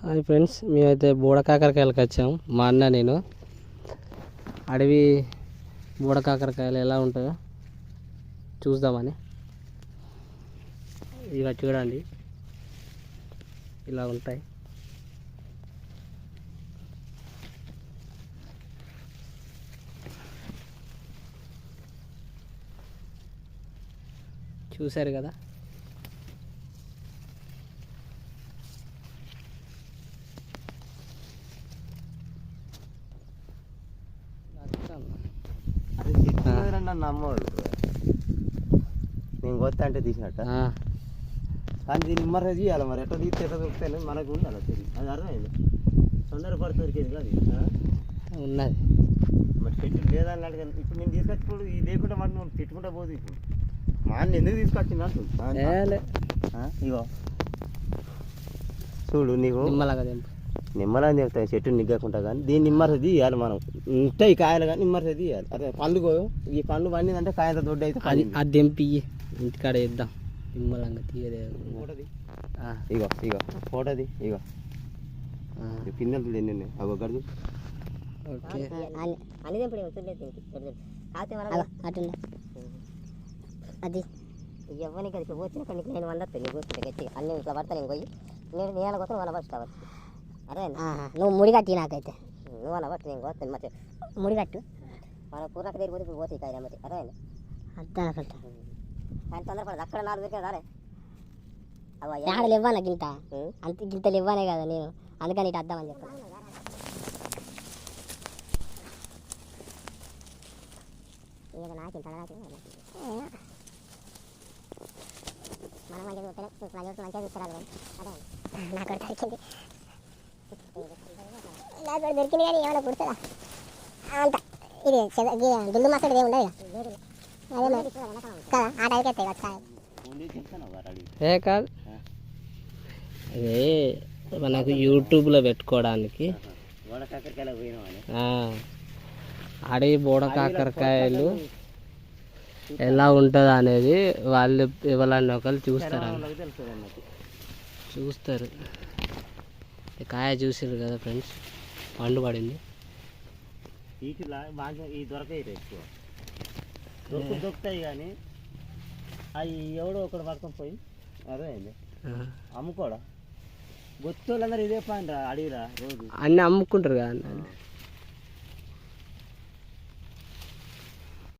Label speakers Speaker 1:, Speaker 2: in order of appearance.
Speaker 1: Hi friends మేమైతే బూడకాకరకాయలకు వచ్చాము మా అన్న నేను. అడవి బూడకాకరకాయలు ఎలా ఉంటాయో చూద్దామని. ఇలా చూడండి. ఇలా ఉంటాయి. చూశారు కదా
Speaker 2: అది తిట్టుకున్నారని నన్ను నమ్మవాడు నేను కొత్త అంటే తీసినట్ట? కానీ దీన్ని మరి తీయాలి మరి. ఎట్లా తీస్తే ఎట్లా దొరుకుతాయి మనకు ఉండాలి తెలియదు అది అర్థమైంది? తొందరపడి దొరికేది కాదు?
Speaker 1: ఉన్నది.
Speaker 2: మరి చెట్టు లేదా అన్నాడు కానీ ఇప్పుడు నేను తీసుకొచ్చినప్పుడు ఇది లేకుండా నువ్వు తిట్టుకుంటా పోదు ఇప్పుడు. మా అన్న ఎందుకు తీసుకొచ్చింది అంటు
Speaker 1: ఏలే
Speaker 2: ఇగో. చూడు నీకు.
Speaker 1: నిమ్మలాగా తెంపు
Speaker 2: నిమ్మలని చెప్తాయి చెట్టు నిగ్గకుండా కానీ దీన్ని నిమ్మరస తీయాలి మనం. ఉంటాయి కాయలు కానీ నిమ్మరస తీయాలి. అదే పండుగ ఈ పండు పండిందంటే కాయంత దొడ్డు అయితే
Speaker 1: అది. అది తెంపి. ఇంటికాడ ఇద్దాం నిమ్మలంగా తీయలేదు.
Speaker 2: ఫోటోది.
Speaker 1: ఆ,
Speaker 2: ఇగో ఇగో ఫోటోది ఇగో. పిందెలు ఎన్ని ఉన్నాయి అగో గడుగు
Speaker 1: ఓకే.
Speaker 3: అది. ఎవరికి అది వచ్చిన కొన్ని నేను వంద నీకు కూర్చుంటే గట్టిగా అన్ని ఇట్లా పడతా నేను పోయి నేను నేను కోసం కావచ్చు నువ్వు ముడి కట్టి నాకైతే. నువ్వు వాళ్ళ పట్టు నేను కోస్తాను మరి ముడి కట్టు. మన పూర్ణక దగ్గర పోతే ఇప్పుడు పోతాయి కాయ మరి అదే అర్థం కానీ తొందరపడదు. అక్కడ నాలుగు దగ్గర రాలే. ఆడలు ఇవ్వాలి గింత? అంత గింతలు ఇవ్వాలే కదా నేను. అందుకని ఇటు అద్దామని చెప్పాను ఏదో నాకింత మనం చూస్తే మంచిగా చూస్తారు అదే. నాకు ఒకటి దొరికింది కానీ ఏమైనా కుడుతుందా అంత. ఇది చెద- దుల్లు మసడు ఏమి ఉండదు కదా ఆ టైంకి ఎత్తాయి వచ్చాయి
Speaker 1: ఏ కాదు. అదే మనకు యూట్యూబ్లో పెట్టుకోవడానికి. అడవి బోడ కాకరకాయలు ఎలా ఉంటుంది అనేది వాళ్ళు ఎవరన్నా ఒకరు చూస్తారు. చూస్తారు. కాయ చూసారు కదా ఫ్రెండ్స్ పండు పడింది.
Speaker 2: ఈ దొరకాయి ఎక్కువ. దొరుకు దొరుకుతాయి కానీ అవి ఎవడో ఒకడు పట్టుకొని పోయి
Speaker 1: ఆ.
Speaker 2: అమ్ముకోడా? గొత్తోళ్ళందరూ ఇదే పని రా అడిగిరా రోజు?
Speaker 1: అన్నీ అమ్ముకుంటారు కదా అన్న.